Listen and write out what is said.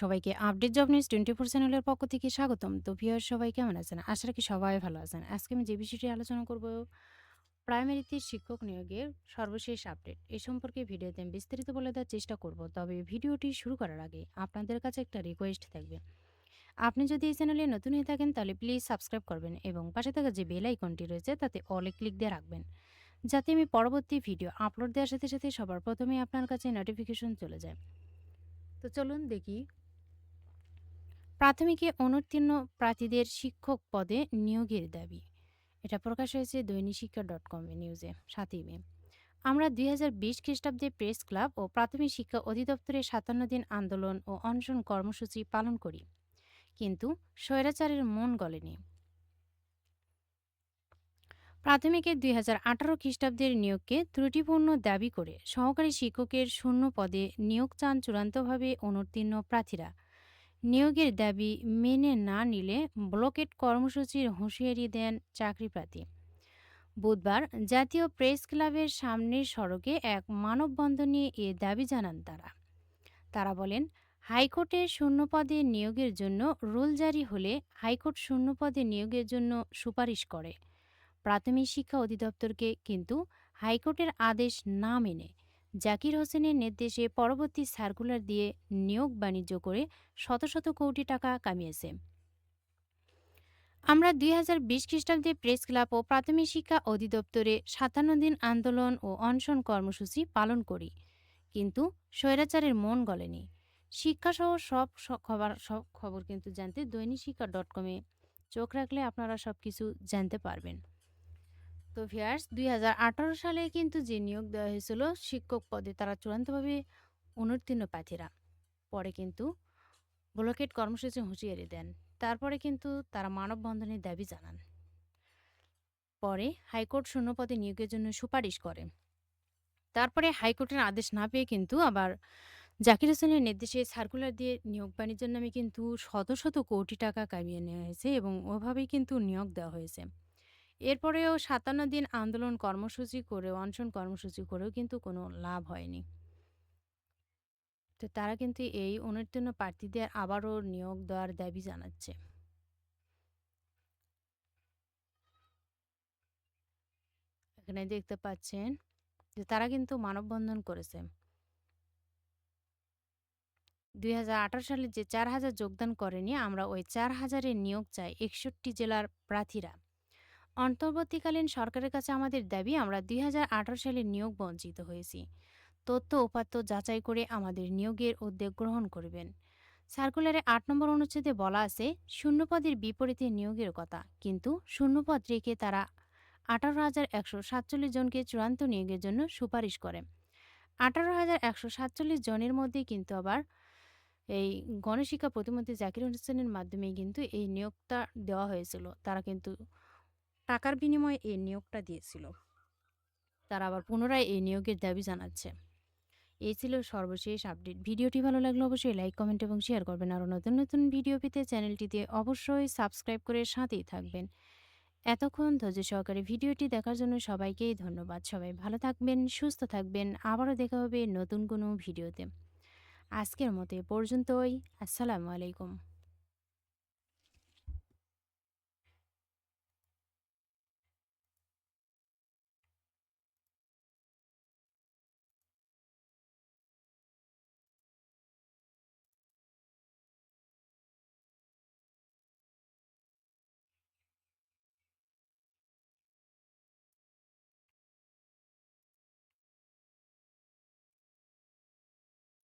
সবাইকে update job news twenty four চ্যানেলের পক্ষ থেকে স্বাগতম। তো ভিউয়ার সবাই কেমন আছেন? আশা রাখি সবাই ভালো আছেন। আজকে আমি যে বিষয়টি আলোচনা করব প্রাইমারিতে শিক্ষক নিয়োগের সর্বশেষ আপডেট এ সম্পর্কে ভিডিওতে আমি বিস্তারিত বলে দেওয়ার চেষ্টা করব। তবে ভিডিওটি শুরু করার আগে আপনাদের কাছে একটা রিকোয়েস্ট থাকবে। আপনি যদি এই চ্যানেলে নতুন হয়ে থাকেন, তাহলে প্লিজ সাবস্ক্রাইব করবেন এবং পাশে থাকা যে বেল আইকনটি রয়েছে, তাতে অলে ক্লিক দিয়ে রাখবেন। যাতে আমি পরবর্তী ভিডিও আপলোড দেওয়ার সাথে সাথে সবার প্রথমে আপনার কাছে নোটিফিকেশন চলে যায়। তো চলুন দেখি প্রাথমিকে অনুত্তীর্ণ প্রার্থীদের শিক্ষক পদে নিয়োগের দাবি। এটা প্রকাশ হয়েছে দৈনিক শিক্ষা ডট কম নিউজে সাতই মে। আমরা দুই হাজার বিশ খ্রিস্টাব্দে প্রেস ক্লাব ও প্রাথমিক শিক্ষা অধিদপ্তরের সাতান্ন দিন আন্দোলন ও অনশন কর্মসূচি পালন করি। কিন্তু স্বৈরাচারের মন গলেনি। প্রাথমিকের দুই হাজার আঠারো খ্রিস্টাব্দের নিয়োগকে ত্রুটিপূর্ণ দাবি করে সহকারী শিক্ষকের শূন্য পদে নিয়োগ চান চূড়ান্তভাবে অনুত্তীর্ণ প্রার্থীরা। নিয়োগের দাবি মেনে না নিলে ব্লকেট কর্মসূচির হুঁশিয়ারি দেন চাকরিপ্রার্থী বুধবার জাতীয় প্রেস ক্লাবের সামনের সড়কে এক মানববন্ধন এ দাবি জানান তারা। তারা বলেন, হাইকোর্টে শূন্যপদে নিয়োগের জন্য রুল জারি হলে হাইকোর্ট শূন্যপদে নিয়োগের জন্য সুপারিশ করে। প্রাথমিক শিক্ষা অধিদপ্তরকে কিন্তু হাইকোর্টের আদেশ না মেনে জাকির হোসেনের নির্দেশে পরবর্তী সার্কুলার দিয়ে নিয়োগ বাণিজ্য করে শত শত কোটি টাকা কামিয়েছে। আমরা দুই হাজার বিশ খ্রিস্টাব্দে প্রেস ক্লাব ও প্রাথমিক শিক্ষা অধিদপ্তরে সাতান্ন দিন আন্দোলন ও অনশন কর্মসূচি পালন করি, কিন্তু স্বৈরাচারের মন গলেনি। শিক্ষাসহ সব খবর সব খবর কিন্তু জানতে দৈনিক শিক্ষা ডট কমে চোখ রাখলে আপনারা সব কিছু জানতে পারবেন। তো ভিয়ার্স দুই সালে কিন্তু যে নিয়োগ দেওয়া হয়েছিল, শিক্ষক পদে তারা চূড়ান্তভাবে অনুত্তীর্ণ প্রার্থীরা। পরে কিন্তু ব্লকেট কর্মসূচি হুঁশিয়ারি দেন। তারপরে কিন্তু তারা মানববন্ধনের দাবি জানান। পরে হাইকোর্ট শূন্যপদে নিয়োগের জন্য সুপারিশ করে। তারপরে হাইকোর্টের আদেশ না পেয়ে কিন্তু আবার জাকির হোসেনের নির্দেশে সার্কুলার দিয়ে নিয়োগ বাণিজ্যের নামে কিন্তু শত শত কোটি টাকা কামিয়ে নেওয়া হয়েছে এবং ওভাবেই কিন্তু নিয়োগ দেওয়া হয়েছে। এরপরেও সাতান্ন দিন আন্দোলন কর্মসূচি করেও, অনশন কর্মসূচি করেও কিন্তু কোনো লাভ হয়নি। তো তারা কিন্তু এই অনুত্তীর্ণ প্রার্থীদের আবারও নিয়োগ দেওয়ার দাবি জানাচ্ছে। এখানে দেখতে পাচ্ছেন যে তারা কিন্তু মানববন্ধন করেছে। দুই হাজার আঠারো সালে যে চার হাজার যোগদান করেনি, আমরা ওই চার হাজারের নিয়োগ চাই একষট্টি জেলার প্রার্থীরা। অন্তর্বর্তীকালীন সরকারের কাছে আমাদের দাবি, আমরা দুই হাজার আঠারো সালে নিয়োগ বঞ্চিত হয়েছি। তথ্য উপাত্ত যাচাই করে আমাদের নিয়োগের উদ্যোগ গ্রহণ করবেন। সার্কুলারে আট নম্বর অনুচ্ছেদে বলা আছে, শূন্যপদের বিপরীতে নিয়োগের কথা, কিন্তু শূন্যপদ রেখে তারা আঠারো হাজার একশো সাতচল্লিশ জনকে চূড়ান্ত নিয়োগের জন্য সুপারিশ করে। আঠারো হাজার একশো সাতচল্লিশ জনের মধ্যে কিন্তু আবার এই গণশিক্ষা প্রতিমন্ত্রী জাকির হোসেনের মাধ্যমে কিন্তু এই নিয়োগটা দেওয়া হয়েছিল। তারা কিন্তু টাকার বিনিময়ে এই নিয়োগটা দিয়েছিল। তারা আবার পুনরায় এই নিয়োগের দাবি জানাচ্ছে। এই ছিল সর্বশেষ আপডেট। ভিডিওটি ভালো লাগলে অবশ্যই লাইক, কমেন্ট এবং শেয়ার করবেন। আরও নতুন নতুন ভিডিও পেতে চ্যানেলটিতে অবশ্যই সাবস্ক্রাইব করে সাথেই থাকবেন। এতক্ষণ ধৈর্য সহকারে ভিডিওটি দেখার জন্য সবাইকেই ধন্যবাদ। সবাই ভালো থাকবেন, সুস্থ থাকবেন। আবারও দেখা হবে নতুন কোনো ভিডিওতে। আজকের মতো এ পর্যন্তই। আসসালামু আলাইকুম।